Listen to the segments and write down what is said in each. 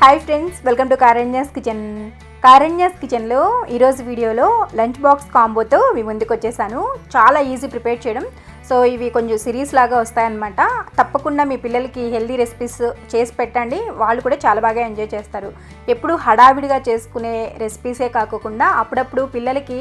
Hi friends welcome to Karanya's kitchen Karanya's కిచెన్లో ఈరోజు వీడియోలో లంచ్ బాక్స్ కాంబోతో మీ ముందుకు వచ్చేసాను. చాలా ఈజీ ప్రిపేర్ చేయడం. సో ఇవి కొంచెం సిరీస్ లాగా వస్తాయన్నమాట. తప్పకుండా మీ పిల్లలకి హెల్దీ రెసిపీస్ చేసి పెట్టండి. వాళ్ళు కూడా చాలా బాగా ఎంజాయ్ చేస్తారు. ఎప్పుడు హడావిడిగా చేసుకునే రెసిపీసే కాకుండా అప్పుడప్పుడు పిల్లలకి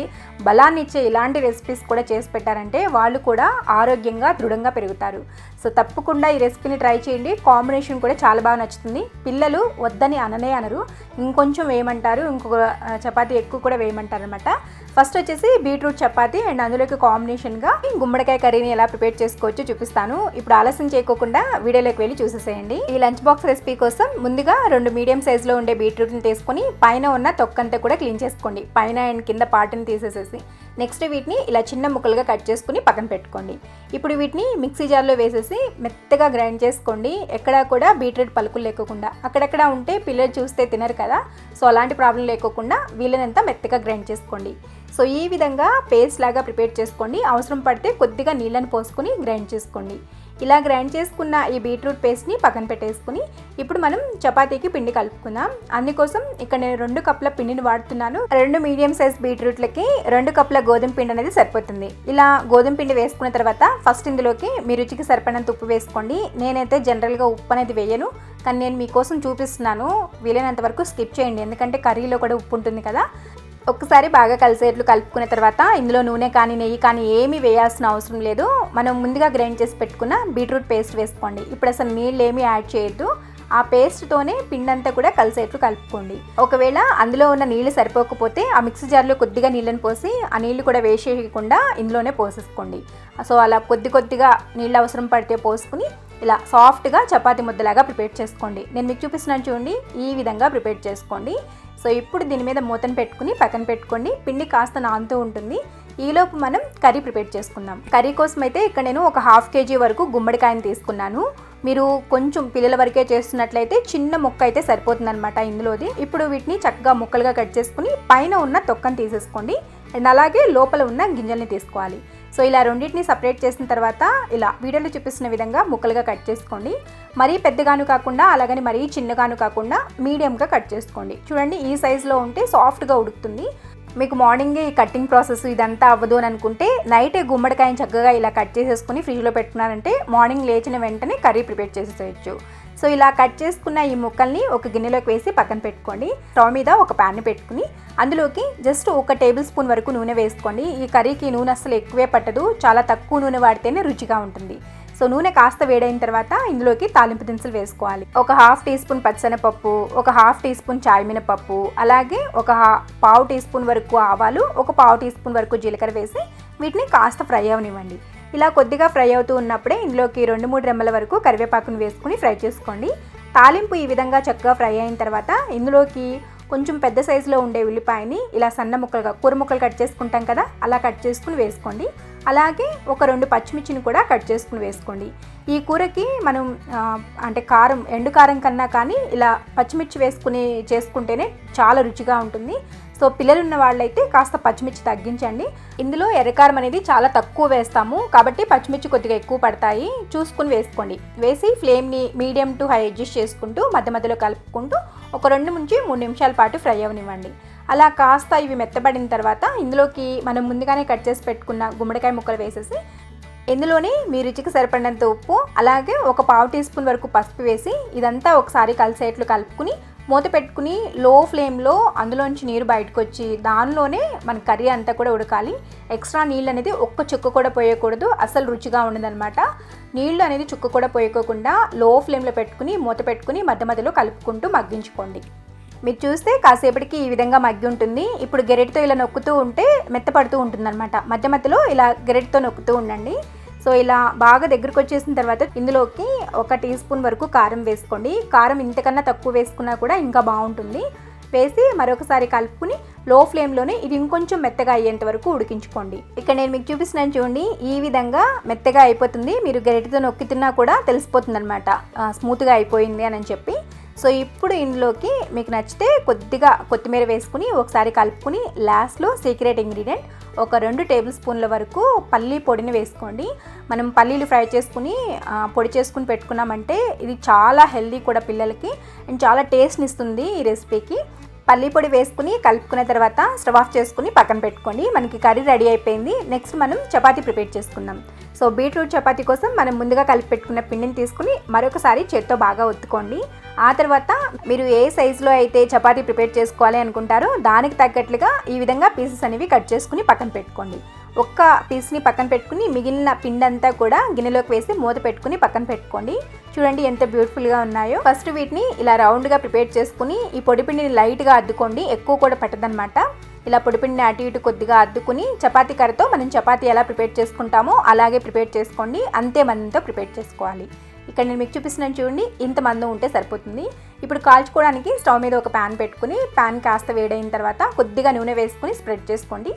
బలాన్ని ఇచ్చే ఇలాంటి రెసిపీస్ కూడా చేసి పెట్టారంటే వాళ్ళు కూడా ఆరోగ్యంగా దృఢంగా పెరుగుతారు. సో తప్పకుండా ఈ రెసిపీని ట్రై చేయండి. కాంబినేషన్ కూడా చాలా బాగా నచ్చుతుంది. పిల్లలు వద్దని అననే అనరు. ఇంకొంచెం వేయమంటారు. ఇంకొక చపాతీ ఎక్కువ కూడా వేయమంటారు అనమాట ఫస్ట్ వచ్చేసి బీట్రూట్ చపాతీ అండ్ అందులోకి కాంబినేషన్గా గుమ్మడికాయ కర్రీని ఎలా ప్రిపేర్ చేసుకోవచ్చో చూపిస్తాను. ఇప్పుడు ఆలస్యం చేయకోకుండా వీడియోలోకి వెళ్ళి చూసేసేయండి. ఈ లంచ్ బాక్స్ రెసిపీ కోసం ముందుగా రెండు మీడియం సైజులో ఉండే బీట్రూట్ని తీసుకొని పైన ఉన్న తొక్కంతా కూడా క్లీన్ చేసుకోండి. పైన అండ్ కింద పార్ట్ని తీసేసేసి. నెక్స్ట్ వీటిని ఇలా చిన్న ముక్కలుగా కట్ చేసుకుని పక్కన పెట్టుకోండి. ఇప్పుడు వీటిని మిక్సీ జార్లో వేసేసి మెత్తగా గ్రైండ్ చేసుకోండి. ఎక్కడా కూడా బీట్రూట్ పలుకులు లేకోకుండా అక్కడక్కడ ఉంటే పిల్లలు చూస్తే తినరు కదా. సో అలాంటి ప్రాబ్లం లేకోకుండా వీళ్ళనంతా మెత్తగా గ్రైండ్ చేసుకోండి. సో ఈ విధంగా పేస్ట్ లాగా ప్రిపేర్ చేసుకోండి. అవసరం పడితే కొద్దిగా నీళ్ళని పోసుకొని గ్రైండ్ చేసుకోండి. ఇలా గ్రైండ్ చేసుకున్న ఈ బీట్రూట్ పేస్ట్ని పక్కన పెట్టేసుకుని ఇప్పుడు మనం చపాతీకి పిండి కలుపుకుందాం. అందుకోసం ఇక్కడ నేను రెండు కప్పుల పిండిని వాడుతున్నాను. రెండు మీడియం సైజ్ బీట్రూట్లకి రెండు కప్పుల గోధుమ పిండి అనేది సరిపోతుంది. ఇలా గోధుమ పిండి వేసుకున్న తర్వాత ఫస్ట్ ఇందులోకి మీ రుచికి సరిపడినంత ఉప్పు వేసుకోండి. నేనైతే జనరల్గా ఉప్పు అనేది వేయను. కానీ నేను మీకోసం చూపిస్తున్నాను. వీలైనంత వరకు స్కిప్ చేయండి. ఎందుకంటే కర్రీలో కూడా ఉప్పు ఉంటుంది కదా. ఒక్కసారి బాగా కలిసేట్లు కలుపుకున్న తర్వాత ఇందులో నూనె కానీ నెయ్యి కానీ ఏమీ వేయాల్సిన అవసరం లేదు. మనం ముందుగా గ్రైండ్ చేసి పెట్టుకున్న బీట్రూట్ పేస్ట్ వేసుకోండి. ఇప్పుడు అసలు నీళ్ళు ఏమీ యాడ్ చేయొద్దు. ఆ పేస్ట్తోనే పిండి అంతా కూడా కలిసేట్లు కలుపుకోండి. ఒకవేళ అందులో ఉన్న నీళ్ళు సరిపోకపోతే ఆ మిక్సీ జార్లో కొద్దిగా నీళ్ళని పోసి ఆ నీళ్ళు కూడా వేసేయకుండా ఇందులోనే పోసేసుకోండి. సో అలా కొద్ది కొద్దిగా నీళ్ళు అవసరం పడితే పోసుకుని ఇలా సాఫ్ట్గా చపాతి ముద్దలాగా ప్రిపేర్ చేసుకోండి. నేను మీకు చూపిస్తున్నాను చూడండి ఈ విధంగా ప్రిపేర్ చేసుకోండి. సో ఇప్పుడు దీని మీద మూతను పెట్టుకుని పక్కన పెట్టుకోండి. పిండి కాస్త నానుతూ ఉంటుంది. ఈలోపు మనం కర్రీ ప్రిపేర్ చేసుకుందాం. కర్రీ కోసం అయితే ఇక్కడ నేను ఒక హాఫ్ కేజీ వరకు గుమ్మడికాయని తీసుకున్నాను. మీరు కొంచెం పిల్లల వరకే చేస్తున్నట్లయితే చిన్న ముక్క అయితే సరిపోతుందన్నమాట ఇందులోది. ఇప్పుడు వీటిని చక్కగా ముక్కలుగా కట్ చేసుకుని పైన ఉన్న తొక్కను తీసేసుకోండి. అండ్ అలాగే లోపల ఉన్న గింజల్ని తీసుకోవాలి. సో ఇలా రెండింటిని సపరేట్ చేసిన తర్వాత ఇలా వీడియోలో చూపిస్తున్న విధంగా ముక్కలుగా కట్ చేసుకోండి. మరీ పెద్దగాను కాకుండా అలాగని మరీ చిన్నగాను కాకుండా మీడియంగా కట్ చేసుకోండి. చూడండి ఈ సైజులో ఉంటే సాఫ్ట్గా ఉడుకుతుంది. మీకు మార్నింగే ఈ కట్టింగ్ ప్రాసెస్ ఇదంతా అవ్వదు అని అనుకుంటే నైటే గుమ్మడికాయని చక్కగా ఇలా కట్ చేసేసుకుని ఫ్రిడ్జ్లో పెట్టుకున్నారంటే మార్నింగ్ లేచిన వెంటనే కర్రీ ప్రిపేర్ చేసేసేయచ్చు. సో ఇలా కట్ చేసుకున్న ఈ ముక్కల్ని ఒక గిన్నెలోకి వేసి పక్కన పెట్టుకోండి. స్టవ్ మీద ఒక ప్యాన్ పెట్టుకుని అందులోకి జస్ట్ ఒక టేబుల్ స్పూన్ వరకు నూనె వేసుకోండి. ఈ కర్రీకి నూనె అసలు ఎక్కువే పట్టదు. చాలా తక్కువ నూనె వాడితేనే రుచిగా ఉంటుంది. సో నూనె కాస్త వేడైన తర్వాత ఇందులోకి తాలింపు దినుసులు వేసుకోవాలి. ఒక హాఫ్ టీ స్పూన్ పచ్చనపప్పు ఒక హాఫ్ టీ స్పూన్ చాయ్ మినపప్పు అలాగే ఒక హా- పావు టీ స్పూన్ వరకు ఆవాలు ఒక పావు టీ స్పూన్ వరకు జీలకర్ర వేసి వీటిని కాస్త ఫ్రై అవనివ్వండి. ఇలా కొద్దిగా ఫ్రై అవుతూ ఉన్నప్పుడే ఇందులోకి రెండు మూడు రెమ్మల వరకు కరివేపాకును వేసుకుని ఫ్రై చేసుకోండి. తాలింపు ఈ విధంగా చక్కగా ఫ్రై అయిన తర్వాత ఇందులోకి కొంచెం పెద్ద సైజులో ఉండే ఉల్లిపాయని ఇలా సన్న ముక్కలుగా కూర ముక్కలు కట్ చేసుకుంటాం కదా అలా కట్ చేసుకుని వేసుకోండి. అలాగే ఒక రెండు పచ్చిమిర్చిని కూడా కట్ చేసుకుని వేసుకోండి. ఈ కూరకి మనం అంటే కారం ఎండు కారం కన్నా కానీ ఇలా పచ్చిమిర్చి వేసుకుని చేసుకుంటేనే చాలా రుచిగా ఉంటుంది. సో పిల్లలు ఉన్న వాళ్ళైతే కాస్త పచ్చిమిర్చి తగ్గించండి. ఇందులో ఎర్రకారం అనేది చాలా తక్కువ వేస్తాము. కాబట్టి పచ్చిమిర్చి కొద్దిగా ఎక్కువ పడతాయి. చూసుకుని వేసుకోండి. వేసి ఫ్లేమ్ని మీడియం టు హై అడ్జస్ట్ చేసుకుంటూ మధ్య మధ్యలో కలుపుకుంటూ ఒక రెండు నుంచి మూడు నిమిషాల పాటు ఫ్రై అవనివ్వండి. అలా కాస్త ఇవి మెత్తబడిన తర్వాత ఇందులోకి మనం ముందుగానే కట్ చేసి పెట్టుకున్న గుమ్మడికాయ ముక్కలు వేసేసి ఇందులోనే మీ రుచికి సరిపడినంత ఉప్పు అలాగే ఒక పావు టీ స్పూన్ వరకు పసుపు వేసి ఇదంతా ఒకసారి కలిసేట్లు కలుపుకుని మూత పెట్టుకుని లో ఫ్లేమ్లో అందులోంచి నీరు బయటకు వచ్చి దానిలోనే మన కర్రీ అంతా కూడా ఉడకాలి. ఎక్స్ట్రా నీళ్ళు అనేది ఒక్క చుక్క కూడా పోయకూడదు. అసలు రుచిగా ఉండదనమాట నీళ్ళు అనేది చుక్క కూడా పోయకోకుండా లో ఫ్లేమ్లో పెట్టుకుని మూత పెట్టుకుని మధ్య మధ్యలో కలుపుకుంటూ మగ్గించుకోండి. మీరు చూస్తే కాసేపటికి ఈ విధంగా మగ్గి ఉంటుంది. ఇప్పుడు గెరెట్తో ఇలా నొక్కుతూ ఉంటే మెత్తపడుతూ ఉంటుందన్నమాట. మధ్య మధ్యలో ఇలా గెరెట్తో నొక్కుతూ ఉండండి. సో ఇలా బాగా దగ్గరకు వచ్చేసిన తర్వాత ఇందులోకి ఒక టీ స్పూన్ వరకు కారం వేసుకోండి. కారం ఇంతకన్నా తక్కువ వేసుకున్నా కూడా ఇంకా బాగుంటుంది. వేసి మరొకసారి కలుపుకుని లో ఫ్లేమ్లోనే ఇది ఇంకొంచెం మెత్తగా అయ్యేంత వరకు ఉడికించుకోండి. ఇక్కడ నేను మీకు చూపిస్తున్నాను చూడండి ఈ విధంగా మెత్తగా అయిపోతుంది. మీరు గరిటెతో నొక్కి తిన్నా కూడా తెలిసిపోతుంది అనమాట స్మూత్గా అయిపోయింది అని చెప్పి. సో ఇప్పుడు ఇందులోకి మీకు నచ్చితే కొద్దిగా కొత్తిమీర వేసుకుని ఒకసారి కలుపుకుని లాస్ట్లో సీక్రెట్ ఇంగ్రీడియంట్ ఒక రెండు టేబుల్ స్పూన్ల వరకు పల్లీ పొడిని వేసుకోండి. మనం పల్లీలు ఫ్రై చేసుకుని పొడి చేసుకుని పెట్టుకున్నామంటే ఇది చాలా హెల్దీ కూడా పిల్లలకి అండ్ చాలా టేస్ట్ని ఇస్తుంది ఈ రెసిపీకి. పల్లీ పొడి వేసుకుని కలుపుకున్న తర్వాత స్టవ్ ఆఫ్ చేసుకుని పక్కన పెట్టుకోండి. మనకి కర్రీ రెడీ అయిపోయింది. నెక్స్ట్ మనం చపాతీ ప్రిపేర్ చేసుకుందాం. సో బీట్రూట్ చపాతి కోసం మనం ముందుగా కలిపి పెట్టుకున్న పిండిని తీసుకుని మరొకసారి చేత్తో బాగా ఒత్తుకోండి. ఆ తర్వాత మీరు ఏ సైజులో అయితే చపాతీ ప్రిపేర్ చేసుకోవాలి అనుకుంటారో దానికి తగ్గట్లుగా ఈ విధంగా పీసెస్ అనేవి కట్ చేసుకుని పక్కన పెట్టుకోండి. ఒక్క పీస్ని పక్కన పెట్టుకుని మిగిలిన పిండి అంతా కూడా గిన్నెలోకి వేసి మూత పెట్టుకుని పక్కన పెట్టుకోండి. చూడండి ఎంత బ్యూటిఫుల్గా ఉన్నాయో. ఫస్ట్ వీటిని ఇలా రౌండ్గా ప్రిపేర్ చేసుకుని ఈ పొడి పిండిని లైట్గా అద్దుకోండి. ఎక్కువ కూడా పట్టదనమాట ఇలా పొడిపిండిని అటు ఇటు కొద్దిగా అద్దుకుని చపాతీ కర్రతో మనం చపాతీ ఎలా ప్రిపేర్ చేసుకుంటామో అలాగే ప్రిపేర్ చేసుకోండి. అంతే మందంతో ప్రిపేర్ చేసుకోవాలి. ఇక్కడ నేను మీకు చూపిస్తున్నాను చూడండి ఇంత మందం ఉంటే సరిపోతుంది. ఇప్పుడు కాల్చుకోవడానికి స్టవ్ మీద ఒక ప్యాన్ పెట్టుకుని ప్యాన్ కాస్త వేడైన తర్వాత కొద్దిగా నూనె వేసుకుని స్ప్రెడ్ చేసుకోండి.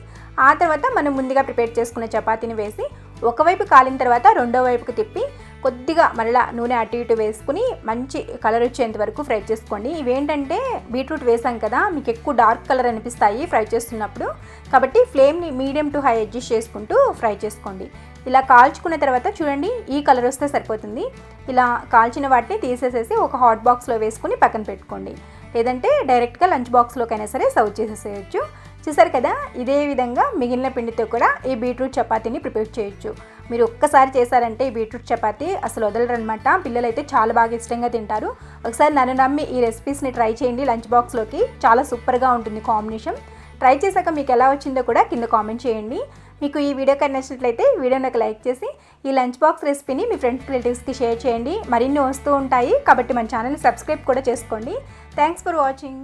ఆ తర్వాత మనం ముందుగా ప్రిపేర్ చేసుకున్న చపాతీని వేసి ఒకవైపు కాలిన తర్వాత రెండో వైపుకి తిప్పి కొద్దిగా మళ్ళీ నూనె అటు ఇటు వేసుకుని మంచి కలర్ వచ్చేంత వరకు ఫ్రై చేసుకోండి. ఇవేంటంటే బీట్రూట్ వేసాం కదా మీకు ఎక్కువ డార్క్ కలర్ అనిపిస్తాయి ఫ్రై చేస్తున్నప్పుడు. కాబట్టి ఫ్లేమ్ని మీడియం టు హై అడ్జస్ట్ చేసుకుంటూ ఫ్రై చేసుకోండి. ఇలా కాల్చుకున్న తర్వాత చూడండి ఈ కలర్ వస్తే సరిపోతుంది. ఇలా కాల్చిన వాటిని తీసేసేసి ఒక హాట్ బాక్స్లో వేసుకుని పక్కన పెట్టుకోండి. లేదంటే డైరెక్ట్గా లంచ్ బాక్స్లోకైనా సరే సర్వ్ చేసేసేయచ్చు. చూసారు కదా? ఇదే విధంగా మిగిలిన పిండితో కూడా ఈ బీట్రూట్ చపాతీని ప్రిపేర్ చేయొచ్చు. మీరు ఒక్కసారి చేశారంటే ఈ బీట్రూట్ చపాతీ అసలు వదలరనమాట పిల్లలు అయితే చాలా బాగా ఇష్టంగా తింటారు. ఒకసారి నన్ను నమ్మి ఈ రెసిపీస్ని ట్రై చేయండి లంచ్ బాక్స్లోకి. చాలా సూపర్గా ఉంటుంది కాంబినేషన్. ట్రై చేశాక మీకు ఎలా వచ్చిందో కూడా కింద కామెంట్ చేయండి. మీకు ఈ వీడియో కనుక నచ్చినట్లయితే వీడియోని ఒక లైక్ చేసి ఈ లంచ్ బాక్స్ రెసిపీని మీ ఫ్రెండ్స్ రిలేటివ్స్కి షేర్ చేయండి. మరిన్ని వస్తూ ఉంటాయి కాబట్టి మన ఛానల్ని సబ్స్క్రైబ్ కూడా చేసుకోండి. Thanks for watching.